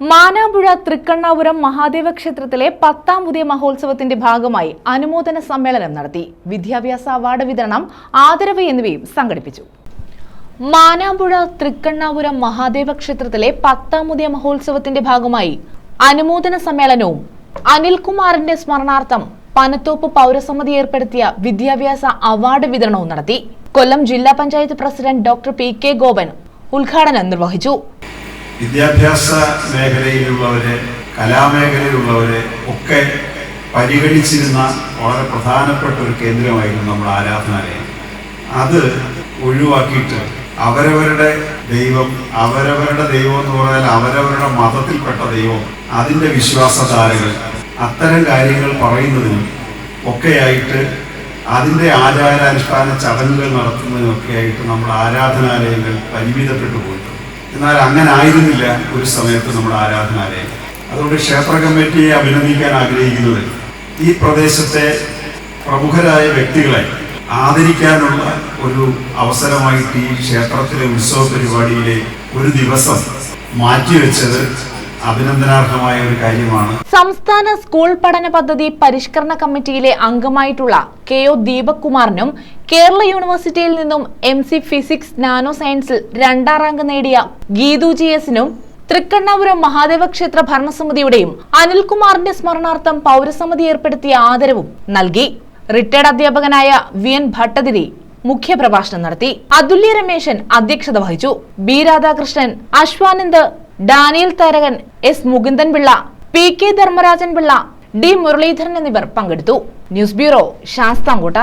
മാനാമ്പുഴ തൃക്കണ്ണാപുരം മഹാദേവ ക്ഷേത്രത്തിലെ പത്താം പുതിയ മഹോത്സവത്തിന്റെ ഭാഗമായി അനുമോദന സമ്മേളനം നടത്തി. വിദ്യാഭ്യാസ അവാർഡ് വിതരണം ആദരവ് എന്നിവയും സംഘടിപ്പിച്ചു. മാനാമ്പുഴ തൃക്കണ്ണാപുരം മഹാദേവ ക്ഷേത്രത്തിലെ പത്താം പുതിയ മഹോത്സവത്തിന്റെ ഭാഗമായി അനുമോദന സമ്മേളനവും അനിൽകുമാറിന്റെ സ്മരണാർത്ഥം പനത്തോപ്പ് പൗരസമിതി ഏർപ്പെടുത്തിയ വിദ്യാഭ്യാസ അവാർഡ് വിതരണവും നടത്തി. കൊല്ലം ജില്ലാ panchayat president doctor P K Gopan ഉദ്ഘാടനം നിർവഹിച്ചു. വിദ്യാഭ്യാസ മേഖലയിലുള്ളവരെ കലാമേഖലയിലുള്ളവരെ ഒക്കെ പരിഗണിച്ചിരുന്ന വളരെ പ്രധാനപ്പെട്ട ഒരു കേന്ദ്രമായിരുന്നു നമ്മുടെ ആരാധനാലയം. അത് ഒഴിവാക്കിയിട്ട് അവരവരുടെ ദൈവം അവരവരുടെ ദൈവം എന്ന് പറഞ്ഞാൽ അവരവരുടെ മതത്തിൽപ്പെട്ട ദൈവം അതിന്റെ വിശ്വാസധാരകൾ അത്തരം കാര്യങ്ങൾ പറയുന്നതിനും ഒക്കെയായിട്ട് അതിന്റെ ആചാരാനുഷ്ഠാന ചടങ്ങുകൾ നടത്തുന്നതിനൊക്കെയായിട്ട് നമ്മുടെ ആരാധനാലയങ്ങൾ പരിമിതപ്പെട്ടു പോയിട്ടുണ്ട്. എന്നാൽ അങ്ങനെ ആയിരുന്നില്ല ഒരു സമയത്ത് നമ്മുടെ ആരാധനാലയം. അതുകൊണ്ട് ക്ഷേത്ര കമ്മിറ്റിയെ അഭിനന്ദിക്കാൻ ആഗ്രഹിക്കുന്നത് ഈ പ്രദേശത്തെ പ്രമുഖരായ വ്യക്തികളെ ആദരിക്കാനുള്ള ഒരു അവസരമായിട്ട് ഈ ക്ഷേത്രത്തിലെ ഉത്സവ പരിപാടിയിലെ ഒരു ദിവസം മാറ്റിവെച്ചത് അഭിനന്ദനാർഹമായ ഒരു കാര്യമാണ്. സംസ്ഥാന സ്കൂൾ പഠന പദ്ധതി പരിഷ്കരണ കമ്മിറ്റിയിലെ അംഗമായിട്ടുള്ള കെ ഒ ദീപക് കുമാറിനും കേരള യൂണിവേഴ്സിറ്റിയിൽ നിന്നും എം സി ഫിസിക്സ് നാനോ സയൻസിൽ രണ്ടാം റാങ്ക് നേടിയ ഗീതു ജി എസിനും തൃക്കണ്ണാപുരം മഹാദേവ ക്ഷേത്ര ഭരണസമിതിയുടെയും അനിൽകുമാറിന്റെ സ്മരണാർത്ഥം പൗരസമിതി ഏർപ്പെടുത്തിയ ആദരവും നൽകി. റിട്ടയർഡ് അധ്യാപകനായ വി എൻ ഭട്ടതിരി മുഖ്യപ്രഭാഷണം നടത്തി. അതുല്യ രമേശൻ അധ്യക്ഷത വഹിച്ചു. B Radhakrishnan Ashwanand Daniel Tharakan S Mukundan Pillai P K Dharmarajan Pillai D Muralidharan എന്നിവർ പങ്കെടുത്തു. News bureau Sasthamkotta.